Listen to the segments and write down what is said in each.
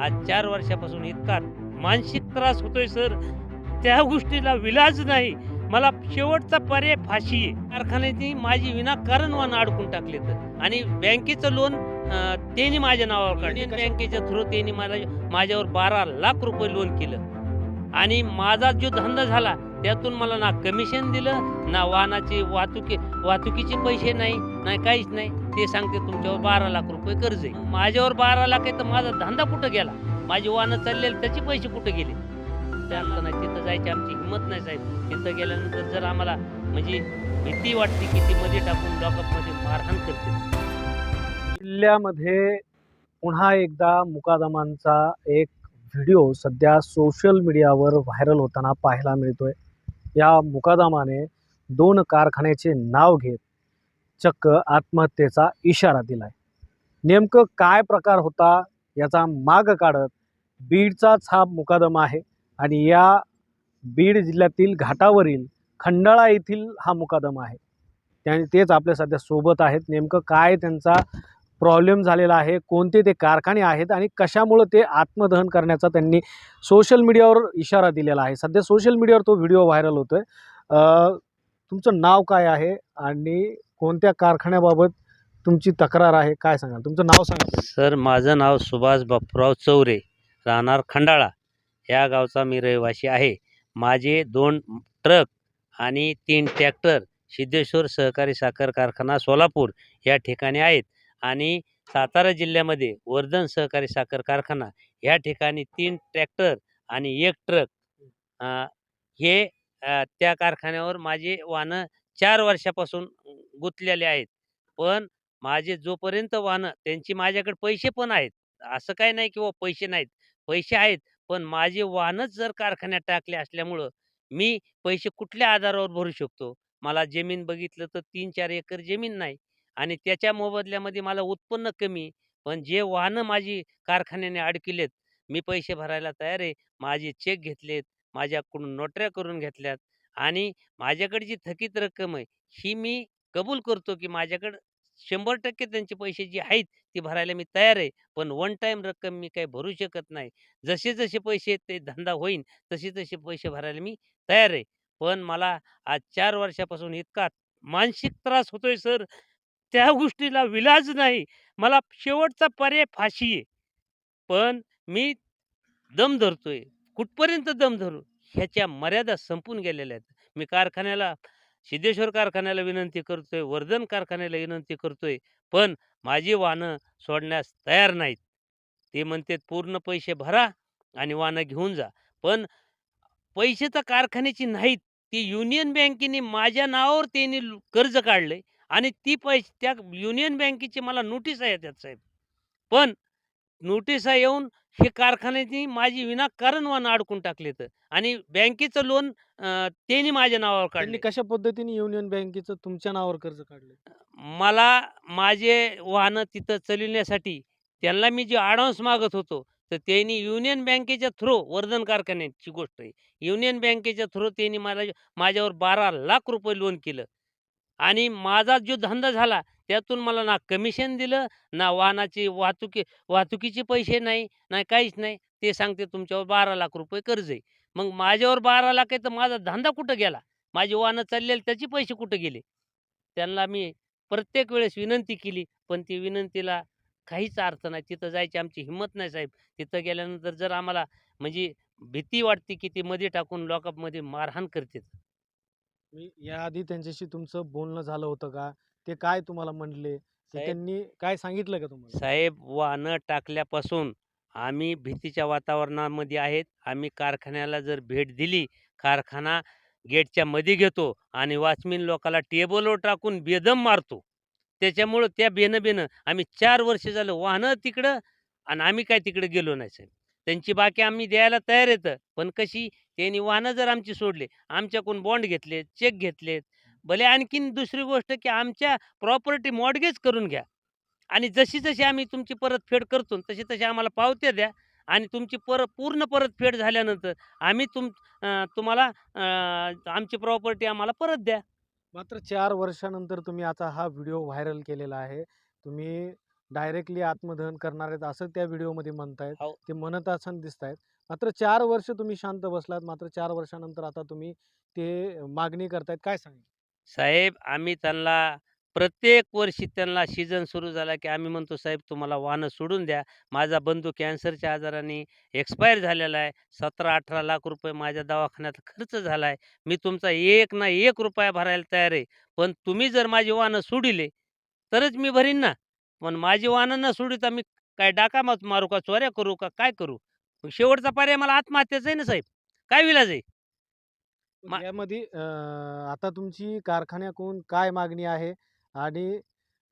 आज चार वर्षापासून इतका मानसिक त्रास होतोय सर. त्या गोष्टीला विलाज नाही. मला शेवटचा पर्याय फाशी आहे. कारखान्याची माझी विनाकारण वाहन अडकून टाकले तर. आणि बँकेचं लोन त्यांनी माझ्या नावावर काढलं. बँकेच्या थ्रू त्यांनी मला माझ्यावर बारा लाख रुपये लोन केलं. आणि माझा जो धंदा झाला त्यातून मला ना कमिशन दिलं ना वाहनाची वाहतुकी वाहतुकीचे पैसे नाही नाही काहीच नाही. ते सांगते तुमच्यावर बारा लाख रुपये कर्ज आहे. माझ्यावर बारा लाख आहे तर माझा धंदा कुठं गेला? माझी वाहनं चाललेली त्याचे पैसे कुठे गेले? त्यानंतर नाही तिथं जायची आमची हिंमत नाही साहेब. तिथं गेल्यानंतर जर आम्हाला म्हणजे भीती वाटते की ती मध्ये टाकून लॉकअपमध्ये मारहाण करते जिल्ह्यामध्ये पुन्हा एकदा मुकादमांचा एक व्हिडिओ सध्या सोशल मीडियावर व्हायरल होताना पाहायला मिळतोय. या मुकादमाने दोन कारखान्याचे नाव घेत चक्क आत्महत्येचा इशारा दिलाय. नेमकं काय प्रकार होता याचा माग काढत बीडचाच हा मुकादमा आहे आणि या बीड जिल्ह्यातील घाटावरील खंडाळा येथील हा मुकादमा आहे. त्या तेच आपल्या सध्या सोबत आहेत. नेमकं काय त्यांचा प्रॉब्लेम झालेला आहे कोणते ते कारखाने आहेत आणि कशामुळं ते आत्मदहन करण्याचा त्यांनी सोशल मीडियावर इशारा दिलेला आहे. सध्या सोशल मीडियावर तो व्हिडिओ व्हायरल होतो आहे तुमचं नाव काय आहे आणि कोणत्या कारखान्याबाबत तुमची तक्रार आहे काय सांगाल? तुमचं नाव सांगा. सर माझं नाव सुभाष बापूराव चौरे राहणार खंडाळा. या गावचा मी रहिवासी आहे. माझे दोन ट्रक आणि तीन ट्रॅक्टर सिद्धेश्वर सहकारी साखर कारखाना सोलापूर या ठिकाणी आहेत. आणि सातारा जिल्ह्यामध्ये वर्धन सहकारी साखर कारखाना या ठिकाणी तीन ट्रॅक्टर आणि एक ट्रक हे त्या कारखान्यावर माझे वाहनं चार वर्षापासून गुंतलेले आहेत. पण माझे जोपर्यंत वाहनं त्यांची माझ्याकडे पैसे पण आहेत. असं काय नाही की पैसे नाहीत. पैसे आहेत पण माझे वाहनच जर कारखान्यात टाकले असल्यामुळं मी पैसे कुठल्या आधारावर भरू शकतो? मला जमीन बघितलं तर तीन चार एकर जमीन नाही. आणि त्याच्या मोबदल्यामध्ये मला उत्पन्न कमी पण जे वाहनं माझी कारखान्याने अडकिलेत मी पैसे भरायला तयार आहे. माझे चेक घेतलेत माझ्याकडून नोटऱ्या करून घेतल्यात आणि माझ्याकडे जी थकीत रक्कम आहे ही मी कबूल करतो की माझ्याकडं शंभर टक्के त्यांचे पैसे जे आहेत ते भरायला मी तयार आहे. पण वन टाईम रक्कम मी काही भरू शकत नाही. जसे जसे पैसे ते धंदा होईन तसे तसे पैसे भरायला मी तयार आहे. पण मला आज चार वर्षापासून इतका मानसिक त्रास होतोय सर. त्या गोष्टीला विलाज नाही. मला शेवटचा पर्याय फाशी आहे. पण मी दम धरतोय. कुठपर्यंत दम धरू? ह्याच्या मर्यादा संपून गेलेल्या आहेत. मी कारखान्याला सिद्धेश्वर कारखान्याला विनंती करतोय वर्धन कारखान्याला विनंती करतोय पण माझी वाहनं सोडण्यास तयार नाहीत. ते म्हणतात पूर्ण पैसे भरा आणि वाहनं घेऊन जा. पण पैसे तर कारखान्याची नाहीत. ती युनियन बँकेने माझ्या नावावर त्यांनी कर्ज काढले आणि ती पैसे त्या युनियन बँकेची मला नोटीस आहे त्यात साहेब. पण नोटिसा येऊन हे कारखान्याची माझी विनाकारण वाहनं अडकून टाकले तर आणि बँकेचं लोन त्यांनी माझ्या नावावर काढले कशा पद्धतीने युनियन बँकेचं तुमच्या नावावर कर्ज काढलं मला माझे वाहनं तिथं चालविण्यासाठी त्यांना मी जे ॲडव्हान्स मागत होतो तर त्यांनी युनियन बँकेच्या थ्रू वर्धन कारखान्याची गोष्ट आहे. युनियन बँकेच्या थ्रू त्यांनी मला माझ्यावर बारा लाख रुपये लोन केलं. आणि माझा जो धंदा झाला त्यातून मला ना कमिशन दिलं ना वाहनाची वाहतुकी वाहतुकीचे पैसे नाही नाही काहीच नाही. ते सांगते तुमच्यावर बारा लाख रुपये कर्ज आहे. मग माझ्यावर बारा लाख आहे तर माझा धंदा कुठं गेला? माझी वाहनं चाललेली त्याचे पैसे कुठं गेले? त्यांना मी प्रत्येक वेळेस विनंती केली पण ती विनंतीला काहीच अर्थ नाही. तिथं जायची आमची हिंमत नाही साहेब. तिथं गेल्यानंतर जर आम्हाला म्हणजे भीती वाटते की ती मध्ये टाकून लॉकअपमध्ये मारहाण करतात मी याआधी त्यांच्याशी तुमचं बोलणं झालं होतं का? ते काय तुम्हाला म्हणले? ते साहेब- त्यांनी काय सांगितलं का तुम्हाला? साहेब वाहनं टाकल्यापासून आम्ही भीतीच्या वातावरणामध्ये आहेत. आम्ही कारखान्याला जर भेट दिली कारखाना गेटच्या मध्ये घेतो आणि वॉचमॅन लोकाला टेबलवर टाकून बेदम मारतो. त्याच्यामुळं त्या बेनं बेनं आम्ही चार वर्ष झालं वाहनं तिकडं आणि आम्ही काय तिकडे गेलो नाही साहेब. त्यांची बाकी आम्ही द्यायला तयार येतं पण कशी त्यांनी वाहनं जर आमची सोडले आमच्याकडून बॉन्ड घेतले चेक घेतलेत भले आणखीन दुसरी गोष्ट की आमच्या प्रॉपर्टी मॉडगेज करून घ्या. आणि जशी जशी आम्ही तुमची परतफेड करतो तशी तशी आम्हाला पावत्या द्या. आणि तुमची पर पूर्ण परतफेड झाल्यानंतर आम्ही तुम तुम्हाला आमची प्रॉपर्टी आम्हाला परत द्या. मात्र चार वर्षानंतर तुम्ही आता हा व्हिडिओ व्हायरल केलेला आहे. तुम्ही डायरेक्टली आत्मदहन करणार आहेत असं त्या व्हिडिओमध्ये म्हणतायत हो. ते म्हणत असं दिसत आहेत. मात्र चार वर्ष तुम्ही शांत बसलात मात्र चार वर्षानंतर आता तुम्ही ते मागणी करतायत. काय सांग साहेब आम्ही त्यांना प्रत्येक वर्षी त्यांना सीझन सुरू झाला की आम्ही म्हणतो साहेब तुम्हाला वाहनं सोडून द्या. माझा बंधू कॅन्सरच्या आजाराने एक्सपायर झालेला आहे. सतरा अठरा लाख रुपये माझ्या दवाखान्यात खर्च झाला आहे मी तुमचा एक ना एक रुपया भरायला तयार आहे. पण तुम्ही जर माझी वाहनं सोडिले तरच मी भरीन ना. पण माझी वाहनं न सोडिता मी काय डाका मात मारू का चोऱ्या करू का काय करू? मग शेवटचा पर्याय मला आत्महत्याचा आहे ना साहेब? काय विलाज आहे? मा- यामध्ये अं, आता तुमची कारखान्याकडून काय मागणी आहे आणि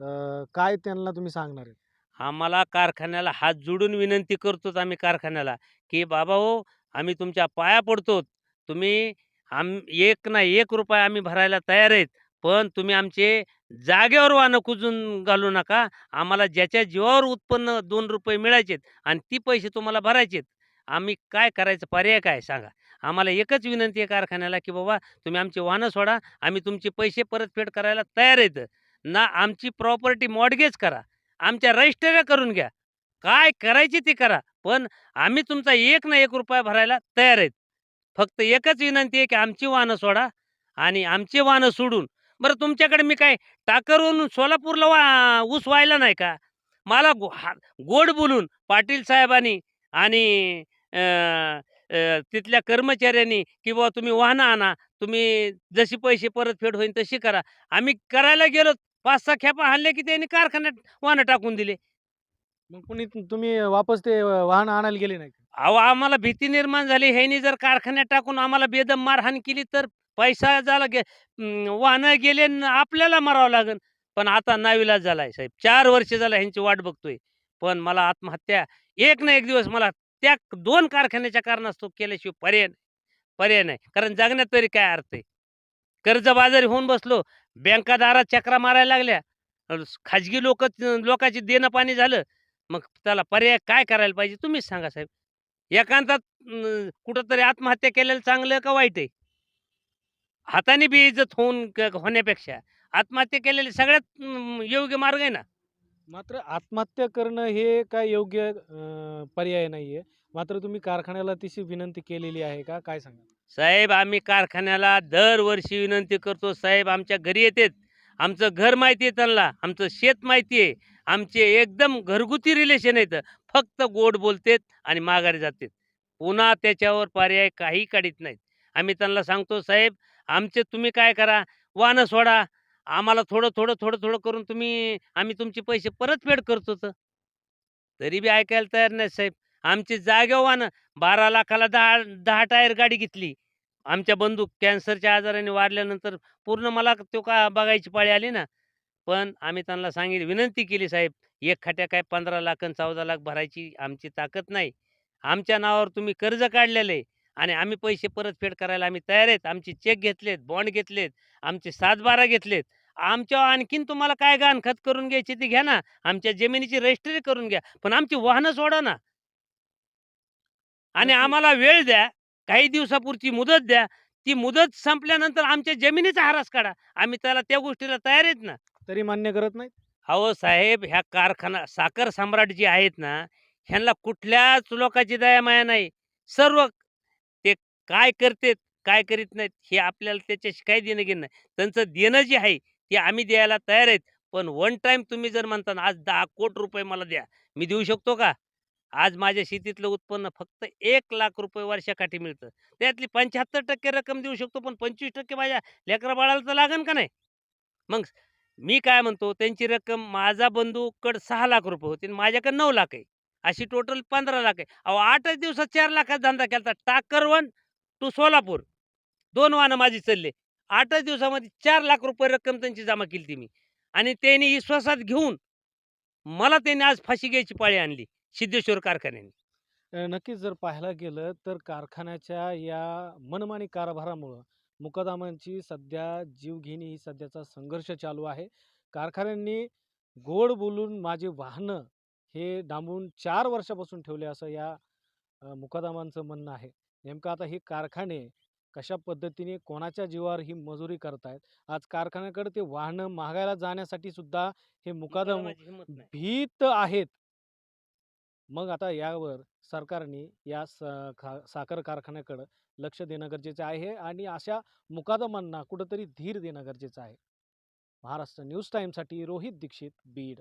अं, काय त्यांना तुम्ही सांगणार आहे? आम्हाला कारखान्याला हात जोडून विनंती करतो आम्ही कारखान्याला की बाबा हो आम्ही तुमच्या पाया पडतो तुम्ही आम एक ना एक रुपया आम्ही भरायला तयार आहेत पण तुम्ही आमचे जागेवर वाहनं कुजून घालू नका. आम्हाला ज्याच्या जीवावर उत्पन्न दोन रुपये मिळायचेत आणि ती पैसे तुम्हाला भरायचेत. आम्ही काय करायचं? पर्याय काय? सांगा. आम्हाला एकच विनंती आहे कारखान्याला की बाबा तुम्ही आमची वाहनं सोडा. आम्ही तुमचे पैसे परतफेड करायला तयार आहेत. ना आमची प्रॉपर्टी मॉडगेज करा. आमच्या रजिस्टऱ्या करून घ्या. काय करायची ते करा. पण आम्ही तुमचा एक ना एक रुपया भरायला तयार आहेत. फक्त एकच विनंती आहे की आमची वाहनं सोडा आणि आमची वाहनं सोडून बरं तुमच्याकडे मी काय टाकरवरून सोलापूरला वा ऊस व्हायला नाही का? मला गो गोड बोलून पाटील साहेबांनी आणि तिथल्या कर्मचाऱ्यांनी की बाबा तुम्ही वाहनं आणा तुम्ही जशी पैसे परतफेड होईल तशी करा. आम्ही करायला गेलो पाच सहा खेपा हल्ले की त्यांनी कारखान्यात वाहनं टाकून दिले. मग पुणे तुम्ही वापस ते वाहन आणायला गेले नाही? अहो आम्हाला भीती निर्माण झाली. ह्यानी जर कारखान्यात टाकून आम्हाला बेदम मारहाण केली तर पैसा झाला गे वाहनं गेले न आपल्याला मारावं लागेल पण आता नाविलाज झालाय साहेब. चार वर्ष झाला ह्यांची वाट बघतोय. पण मला आत्महत्या एक ना एक दिवस मला त्या दोन कारखान्याच्या कारणास्तव केल्याशिवाय पर्याय नाही. पर्याय नाही. कारण जगण्यात तरी काय अर्थ आहे? कर्जबाजारी होऊन बसलो बँका दारात चक्रा मारायला लागल्या. खाजगी लोक लोकांची देणं पाणी झालं. मग त्याला पर्याय काय करायला पाहिजे तुम्हीच सांगा साहेब. एकांतात कुठंतरी आत्महत्या केलेलं चांगलं का वाईट आहे? हाताने बेइज्जत होऊन क- होण्यापेक्षा आत्महत्या केलेली सगळ्यात अं, योग्य मार्ग आहे ना? मात्र आत्महत्या करणं हे काय योग्य अं, पर्याय नाहीये. मात्र तुम्ही कारखान्याला तशी विनंती केलेली आहे का? काय सांगा साहेब आम्ही कारखान्याला दरवर्षी विनंती करतो. साहेब आमच्या घरी येतात. आमचं घर माहिती आहे त्यांना. आमचं शेत माहिती आहे आमचे एकदम घरगुती रिलेशन आहेत. फक्त गोड बोलतेत आणि माघारी जातात. पुन्हा त्याच्यावर पर्याय काही काढीत नाहीत. आम्ही त्यांना सांगतो साहेब आमचे तुम्ही काय करा वाहनं सोडा. आम्हाला थोडं थोडं थोडं थोडं करून तुम्ही आम्ही तुमचे पैसे परतफेड करतो तर. तरी बी ऐकायला तयार नाही साहेब. आमची जागे वाहनं बारा लाखाला दहा दहा टायर गाडी घेतली. आमच्या बंधू कॅन्सरच्या आजाराने वारल्यानंतर पूर्ण मला तो का बघायची पाळी आली ना. पण आम्ही त्यांना सांगितली विनंती केली साहेब एक खाट्या काय पंधरा लाख आणि चौदा लाख भरायची आमची ताकद नाही. आमच्या नावावर तुम्ही कर्ज काढलेलं आहे. आणि आम्ही पैसे परतफेड करायला आम्ही तयार आहेत. आमचे चेक घेतलेत बॉन्ड घेतलेत आमचे सातबारा घेतलेत. आमच्या आणखीन तुम्हाला काय गाणखत करून घ्यायची ते घ्या ना. आमच्या जमिनीची रजिस्ट्री करून घ्या. पण आमची वाहनं सोडा ना. आणि. आम्हाला वेळ द्या. काही दिवसापुरची मुदत द्या. ती मुदत संपल्यानंतर आमच्या जमिनीचा हारास काढा. आम्ही त्याला त्या गोष्टीला तयार आहेत ना. तरी मान्य करत नाही अहो साहेब ह्या कारखाना साखर सम्राट जे आहेत ना ह्यांना कुठल्याच लोकांची दया माया नाही. सर्व काय करतेत काय करीत नाहीत हे आपल्याला त्याच्याशी काही देणं घेणं नाही. त्यांचं देणं जे आहे ते आम्ही द्यायला तयार आहेत. पण वन टाईम तुम्ही जर म्हणता ना आज दहा कोट रुपये मला द्या मी देऊ शकतो का? आज माझ्या शेतीतलं उत्पन्न फक्त एक लाख रुपये वर्षाकाठी मिळतं. त्यातली पंच्याहत्तर टक्के रक्कम देऊ शकतो पण पंचवीस टक्के माझ्या लेकरा बाळाला तर लागन का नाही? मग मी काय म्हणतो त्यांची रक्कम माझा बंधूकड सहा लाख रुपये होती आणि माझ्याकडे नऊ लाख आहे. अशी टोटल पंधरा लाख आहे. अहो आठच दिवसात चार लाखात धंदा केला टाकरवन टू सोलापूर. दोन वाहनं माझी चालले. आठच दिवसामध्ये चार लाख रुपये रक्कम त्यांची जमा केली ती मी. आणि त्यांनी विश्वासात घेऊन मला त्यांनी आज फाशी घ्यायची पाळी आणली सिद्धेश्वर कारखान्याने. नक्कीच जर पाहायला गेलं तर कारखान्याच्या या मनमानी कारभारामुळं मुकदामांची सध्या जीवघेणी ही सध्याचा संघर्ष चालू आहे. कारखान्यांनी गोड बोलून माझे वाहनं हे डांबून चार वर्षापासून ठेवले असं या मुकदामांचं म्हणणं आहे. नेमकं आता हे कारखाने कशा पद्धतीने कोणाच्या जीवावर ही मजुरी करतायत? आज कारखान्याकडे ते वाहनं महागायला जाण्यासाठी सुद्धा हे मुकादम मुकादमाची हिंमत नाही. भीत आहेत. मग आता यावर सरकारने या स खा साखर कारखान्याकडं लक्ष देणं गरजेचं आहे आणि अशा मुकादमांना कुठंतरी धीर देणं गरजेचं आहे. महाराष्ट्र न्यूज टाईमसाठी रोहित दीक्षित बीड.